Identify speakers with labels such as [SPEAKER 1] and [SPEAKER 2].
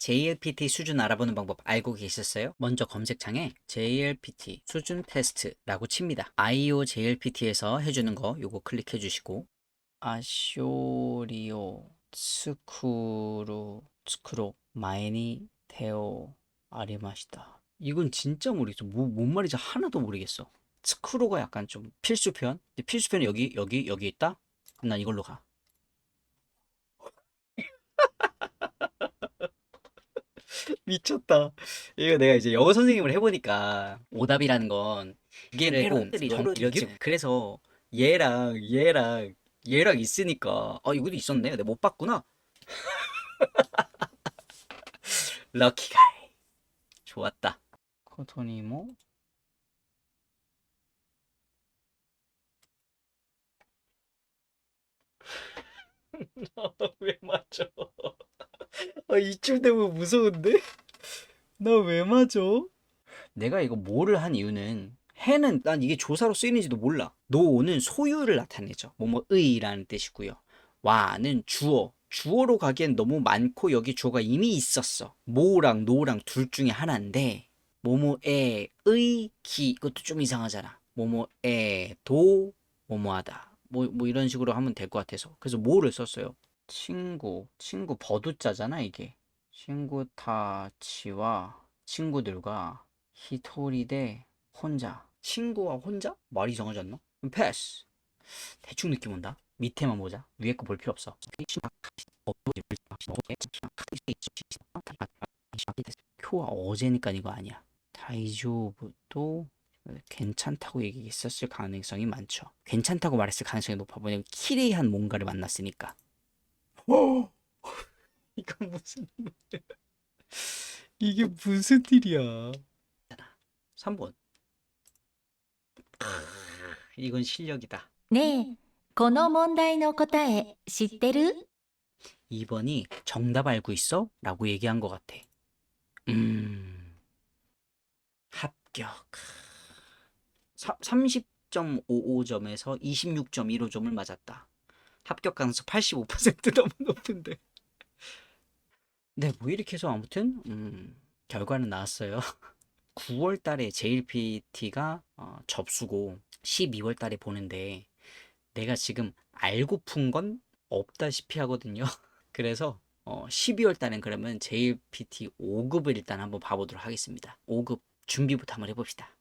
[SPEAKER 1] JLPT 수준 알아보는 방법 알고 계셨어요? 먼저 검색창에 JLPT 수준 테스트라고 칩니다. IO JLPT에서 해주는 거 요거 클릭해 주시고 아쇼리오 스쿠루 스크로 마이니 테오 아리마시다. 이건 진짜 모르겠어. 뭐, 뭔 말인지 하나도 모르겠어. 스크로가 약간 좀 필수편. 필수편이 여기 여기 여기 있다. 난 이걸로 가. 미쳤다. 이거 내가 이제 영어 선생님을 해보니까 오답이라는 건 이게 회로들이 좀 이렇게 그래서 얘랑 얘랑 얘랑 있으니까 아 이것도 있었네. 내가 못 봤구나. 럭키 가이. 좋았다. 코토니모 왜 맞아? 아, 이쯤 되면 무서운데? 나 왜 맞아? 내가 이거 뭐를 한 이유는 해는 난 이게 조사로 쓰이는지도 몰라. 노는 소유를 나타내죠. 뭐뭐의라는 뜻이고요. 와는 주어. 주어로 가기엔 너무 많고 여기 주어가 이미 있었어. 모랑 노랑 둘 중에 하나인데 뭐뭐에 의, 기 이것도 좀 이상하잖아. 뭐뭐에 도 뭐뭐하다. 뭐, 뭐 이런 식으로 하면 될 것 같아서 그래서 뭐를 썼어요. 친구, 친구 버두자잖아 이게. 친구 타치와 친구들과 히토리 대 혼자. 친구와 혼자? 말이? 그럼 패스. 대충 느낌 온다. 밑에만 보자. 위에 거 볼 필요 없어. 큐가 어제니까 이거 아니야. 다이조부도 괜찮다고 얘기했었을 가능성이 많죠. 괜찮다고 말했을 가능성이 높아. 왜냐면 키레이한 뭔가를 만났으니까. 이건 무슨 이게 무슨 일이야? 3번. 이건 실력이다.
[SPEAKER 2] ねえ、この問題の答え知ってる
[SPEAKER 1] 2번이 정답 알고 있어? 라고 얘기한 것 같아. 음, 합격. 30.55점에서 26.15점을 맞았다. 합격 가능성 85% 너무 높은데. 네, 뭐 이렇게 해서 아무튼 음, 결과는 나왔어요. 9월 달에 JLPT가 어, 접수고 12월 달에 보는데 내가 지금 알고 푼건 없다시피 하거든요. 그래서 어, 12월 달엔 그러면 JLPT 5급을 일단 한번 봐보도록 하겠습니다. 5급 준비부터 한번 해봅시다.